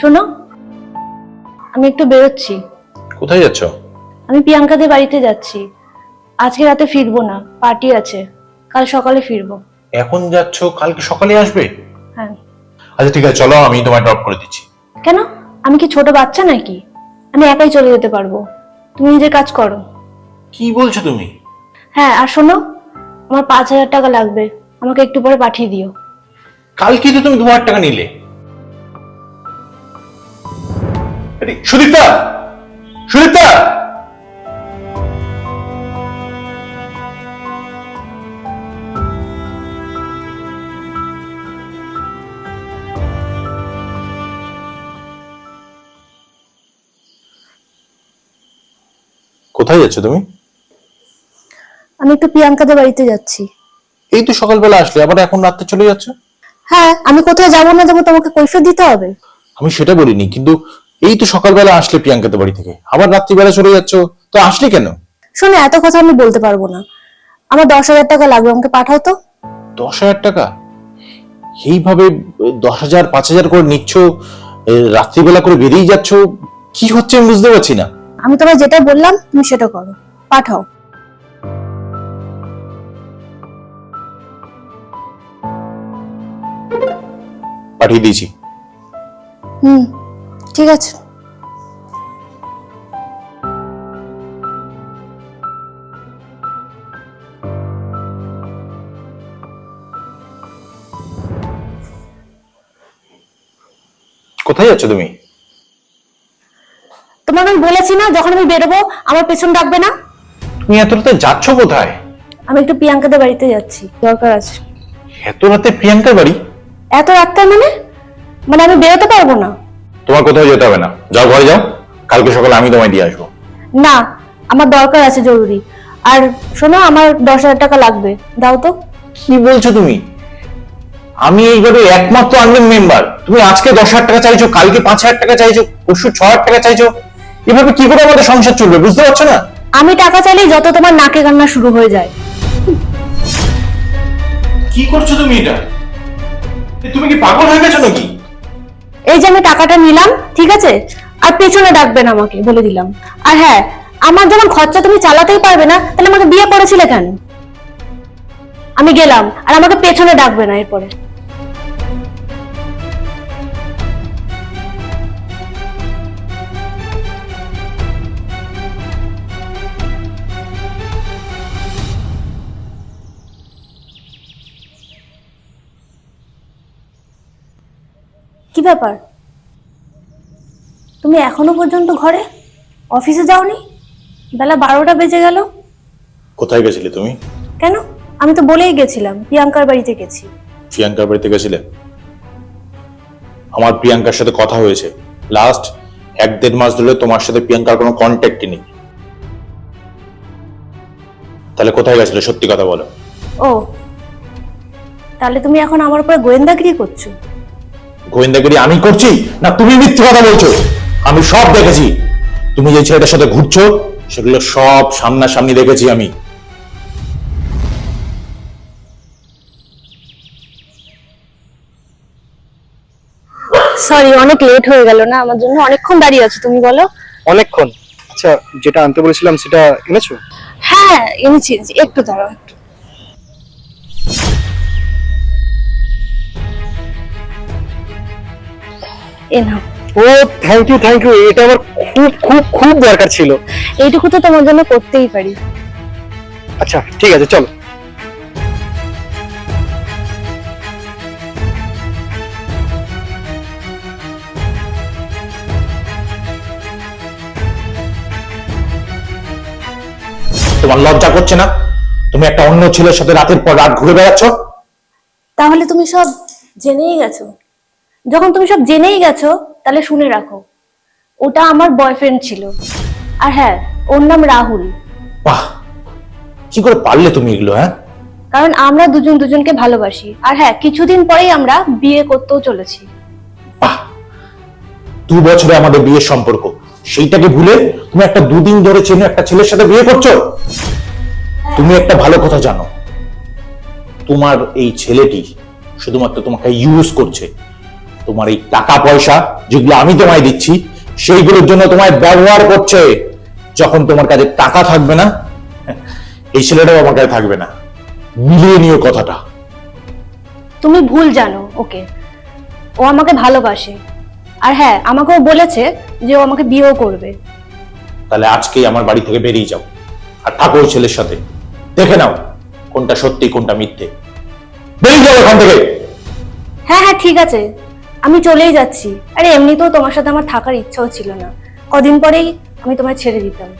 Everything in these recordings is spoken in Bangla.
শোনো আমি একটু বেরোচ্ছি। কোথায় যাচ্ছ? আমি প্রিয়াঙ্কাদের বাড়িতে যাচ্ছি। আজকে রাতে ফিরবো না পার্টি আছে কাল সকালে ফিরবো। এখন যাচ্ছ কালকে সকালে আসবে? হ্যাঁ। আচ্ছা ঠিক আছে চলো আমি তোমায় ড্রপ করে দিচ্ছি। কেন? আমি কি ছোট বাচ্চা নাকি? আমি একাই চলে যেতে পারব। তুমি নিজের কাজ করো। কি বলছো তুমি? হ্যাঁ আর শোনো আমার পাঁচ হাজার টাকা লাগবে আমাকে একটু পরে পাঠিয়ে দিও। কালকে তো তুমি দু হাজার টাকা নিলে। সুদীপ্তা সুদীপ্তা কোথায় যাচ্ছ তুমি? আমি একটু প্রিয়াঙ্কাদের বাড়িতে যাচ্ছি। এই তো সকালবেলা আসলে আবার এখন রাত্রে চলে যাচ্ছ? হ্যাঁ আমি কোথায় যাব না যাব তোমাকে কৈফিয়ত দিতে হবে। আমি সেটা বলিনি কিন্তু এই তো সকালবেলা আসলে প্রিয়াঙ্কা তো বাড়ি থেকে। আবার রাত্রিবেলা চলে যাচ্ছ তো আসলে কেন? শোনো এত কথা আমি বলতে পারব না। আমার দশ হাজার টাকা লাগবে আমাকে পাঠাও তো। দশ হাজার টাকা? এইভাবে দশ হাজার পাঁচ হাজার করে নিচ্ছ রাত্রিবেলা করে বেরিয়ে যাচ্ছ কি হচ্ছে আমি বুঝতে পারছি না। আমি তোমায় যেটা বললাম তুমি সেটা করো। পাঠাও। পাঠিয়ে দিয়েছি। হুম। ঠিক আছে। কোথায় যাচ্ছ তুমি? তোমার আমি বলেছি না যখন আমি বেরোবো আমার পেছন ডাকবে না? তুমি এত রাতে যাচ্ছ কোথায়? আমি একটু প্রিয়াঙ্কাদের বাড়িতে যাচ্ছি দরকার আছে। এত রাতে প্রিয়াঙ্কার বাড়ি? এত রাতটা মানে? মানে আমি বেরোতে পারব না। তোমার কোথাও যেতে হবে না। যাও ঘরে যাও কালকে সকালে আমি তোমায় দিয়ে আসব। না আমার দরকার আছে জরুরি। আর শোনো আমার দশ হাজার টাকা লাগবে। দাও তো। কি বলছো তুমি? আমি এইভাবে একমাত্র আনবেন মেম্বার তুমি আজকে দশ হাজার টাকা চাইছো কালকে পাঁচ হাজার টাকা চাইছো পরশু ছ হাজার টাকা চাইছো। এভাবে কি করে আমাদের সংসার চলবে বুঝতে পারছ না? আমি টাকা চাইলেই যত তোমার নাকে কান্না শুরু হয়ে যায়। কি করছ তুমি এটা? তুমি কি পাগল হয়ে গেছো নাকি? এই যে আমি টাকাটা নিলাম, ঠিক আছে? আর পেছনে ডাকবেন আমাকে, বলে দিলাম। আর হ্যাঁ আমার যেমন খরচা তুমি চালাতেই পারবে না, তাহলে আমাকে বিয়ে করেছিলে কেন? আমি গেলাম, আর আমাকে পেছনে ডাকবে না এরপরে। কি ব্যাপার? তুমি এখনও পর্যন্ত ঘরে? অফিসে যাওনি? বেলা বারোটা বেজে গেল। কোথায় গেছিলে তুমি? কেন? আমি তো বলেই গেছিলাম প্রিয়াঙ্কার বাড়িতে গেছি। প্রিয়াঙ্কার বাড়িতে গেছিলে? আমার প্রিয়াঙ্কার সাথে কথা হয়েছে। লাস্ট এক দেড় মাস ধরে তোমার সাথে প্রিয়াঙ্কার কোনো কন্ট্যাক্টই নেই। তাহলে কোথায় গেছিলে? সত্যি কথা বলো। ও তাহলে তুমি এখন আমার উপরে গোয়েন্দাগিরি করছ? গোয়েন্দাগিরি আমি করছি না তুমি মিথ্যে কথা বলছো? আমি সব দেখেছি। তুমি যে ছেলেটার সাথে ঘুরছো সেগুলো সব সামনাসামনি দেখেছি আমি। সরি অনেক লেট হয়ে গেল না? আমার জন্য অনেকক্ষণ দাঁড়িয়ে আছো তুমি বলো। অনেকক্ষণ? আচ্ছা যেটা আনতে বলেছিলাম সেটা এনেছো? হ্যাঁ এনেছি। একটু দাঁড়াও একটু। এ নাও ও থ্যাংক ইউ থ্যাংক ইউ এটা আমার খুব খুব খুব দরকার ছিল। এইটুকু তো তোমার জন্য করতেই পারি। আচ্ছা ঠিক আছে চলো। তোমার লজ্জা করছে না? তুমি একটা অন্য ছেলের সাথে রাতের পর রাত ঘুরে বেড়াচ্ছ? তাহলে তুমি সব জেনেই গেছো। যখন তুমি সব জেনেই গেছো তাহলে শুনে রাখো। ওটা আমার বয়ফ্রেন্ড ছিল। আর হ্যাঁ ওর নাম রাহুল। বাহ! কি করে পারলে তুমি এগুলো হ্যাঁ? কারণ আমরা দুজন দুজনকে ভালোবাসি। আর হ্যাঁ কিছুদিন পরেই আমরা বিয়ে করতেও চলেছি। বাহ! দু বছরে আমাদের বিয়ের সম্পর্ক। সেইটাকে ভুলে তুমি একটা দুদিন ধরে চেনে একটা ছেলের সাথে বিয়ে করছ? তুমি একটা ভালো কথা জানো। তোমার এই ছেলেটি শুধুমাত্র তোমাকে ইউজ করছে। তোমার এই টাকা পয়সা যেগুলো আমি তোমায় দিচ্ছি সেইগুলোর জন্য তোমায় ব্যবহার করছে। যখন তোমার কাছে টাকা থাকবে না এই ছেলেটাও আমার কাছে থাকবে না। মিলিয়ে নিও কথাটা। তুমি ভুল জানো ওকে। ও আমাকে ভালোবাসে। আর হ্যাঁ আমাকেও বলেছে যে ও আমাকে বিয়েও করবে। তাহলে আজকেই আমার বাড়ি থেকে বেরিয়ে যাও। আর থাকো ওই ছেলের সাথে দেখে নাও কোনটা সত্যি কোনটা মিথ্যে। বেরিয়ে যাও এখান থেকে। হ্যাঁ হ্যাঁ ঠিক আছে। আমি চলেই যাচ্ছি। আরে এমনিতেও তোমার সাথে আমার থাকার ইচ্ছাও ছিল না। কদিন পরেই আমি তোমায় ছেড়ে দিতাম।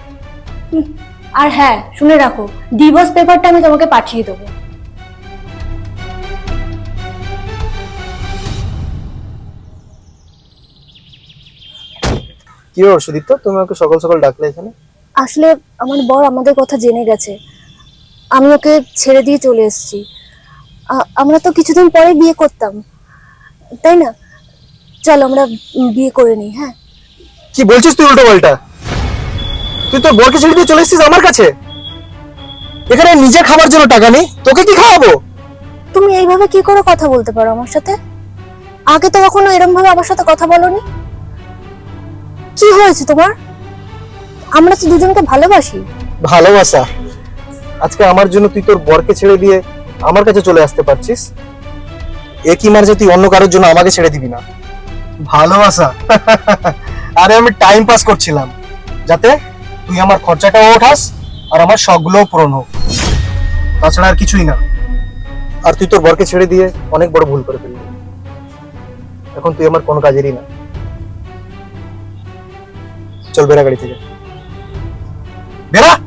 আর হ্যাঁ শুনে রাখো ডিভোর্স পেপারটা আমি তোমাকে পাঠিয়ে দেবো। কি ব্যাপার সুদীপ্ত? তুমি আমাকে সকাল সকাল ডাকলে এখানে? আসলে আমার বর আমাদের কথা জেনে গেছে। আমি ওকে ছেড়ে দিয়ে চলে এসেছি। আমরা তো কিছুদিন পরে বিয়ে করতাম। তাই না? চল আমরা বিয়ে করে নিই হ্যাঁ? কি বলছিস তুই উল্টো পাল্টা? তুই তোর বরকে ছেড়ে দিয়ে চলে এসেছিস আমার কাছে? এখানে নিজে খাবার জন্য টাকা নেই তোকে কি খাওয়াবো? তুমি এইভাবে কি করে কথা বলতে পারো আমার সাথে? আগে তো কখনো এরকম ভাবে আমার সাথে কথা বলনি? কি হয়েছে তোমার? আমরা তো দুজনকে ভালোবাসি। ভালোবাসা। আজকে আমার জন্য তুই তোর বরকে ছেড়ে দিয়ে আমার কাছে চলে আসতে পারছিস? এ কি মার তুই অন্য কারোর জন্য আমাকে ছেড়ে দিবি না? ভালোবাসা। আরে আমি টাইম পাস করছিলাম। যাতে তুই আমার খরচাটাও ওঠাস আর আমার শখগুলোও পূরণ হোক। তাছাড়া আর কিছুই না। আর তুই তোর বরকে ছেড়ে দিয়ে অনেক বড় ভুল করে ফেললি। এখন তুই আমার কোনো কাজেরই না। চল বেড়া গাড়ি থেকে। বেড়া!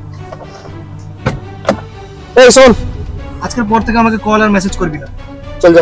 এই শোন। আজকের পর থেকে আমাকে কল আর মেসেজ করবি না। চল যা।